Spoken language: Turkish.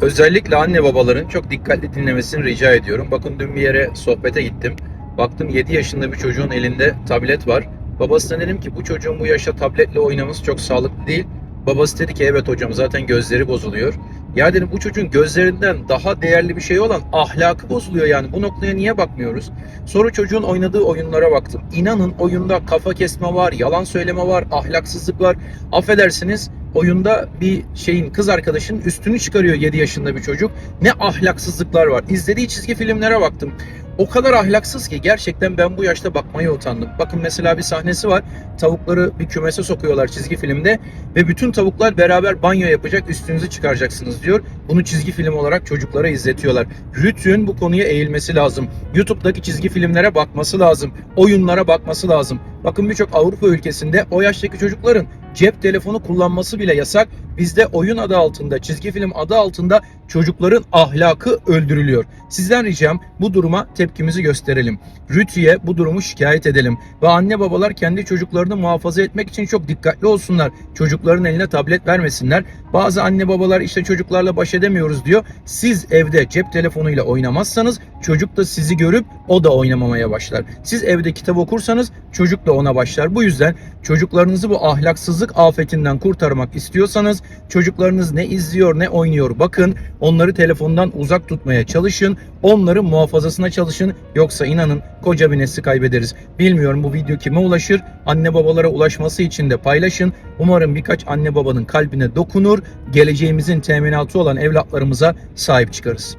Özellikle anne babaların çok dikkatli dinlemesini rica ediyorum. Bakın dün bir yere sohbete gittim. Baktım 7 yaşında bir çocuğun elinde tablet var. Babasına dedim ki bu çocuğun bu yaşta tabletle oynaması çok sağlıklı değil. Babası dedi ki evet hocam zaten gözleri bozuluyor. Ya dedim bu çocuğun gözlerinden daha değerli bir şey olan ahlakı bozuluyor yani. Bu noktaya niye bakmıyoruz? Sonra çocuğun oynadığı oyunlara baktım. İnanın oyunda kafa kesme var, yalan söyleme var, ahlaksızlık var. Affedersiniz oyunda bir şeyin kız arkadaşının üstünü çıkarıyor 7 yaşında bir çocuk. Ne ahlaksızlıklar var. İzlediği çizgi filmlere baktım. O kadar ahlaksız ki gerçekten ben bu yaşta bakmaya utandım. Bakın mesela bir sahnesi var. Tavukları bir kümese sokuyorlar çizgi filmde ve bütün tavuklar beraber banyo yapacak, üstünüzü çıkaracaksınız diyor. Bunu çizgi film olarak çocuklara izletiyorlar. Rütün bu konuya eğilmesi lazım. YouTube'daki çizgi filmlere bakması lazım. Oyunlara bakması lazım. Bakın birçok Avrupa ülkesinde o yaştaki çocukların cep telefonu kullanması bile yasak. Bizde oyun adı altında, çizgi film adı altında çocukların ahlakı öldürülüyor. Sizden ricam bu duruma tepkimizi gösterelim. Rütü'ye bu durumu şikayet edelim. Ve anne babalar kendi çocuklarını muhafaza etmek için çok dikkatli olsunlar. Çocukların eline tablet vermesinler. Bazı anne babalar işte çocuklarla baş edemiyoruz diyor. Siz evde cep telefonuyla oynamazsanız çocuk da sizi görüp o da oynamamaya başlar. Siz evde kitap okursanız çocuk da ona başlar. Bu yüzden çocuklarınızı bu ahlaksızlık afetinden kurtarmak istiyorsanız çocuklarınız ne izliyor ne oynuyor bakın. Onları telefondan uzak tutmaya çalışın. Onların muhafazasına çalışın. Yoksa inanın koca bir nesli kaybederiz. Bilmiyorum bu video kime ulaşır. Anne babalara ulaşması için de paylaşın. Umarım birkaç anne babanın kalbine dokunur. Geleceğimizin teminatı olan evlatlarımıza sahip çıkarız.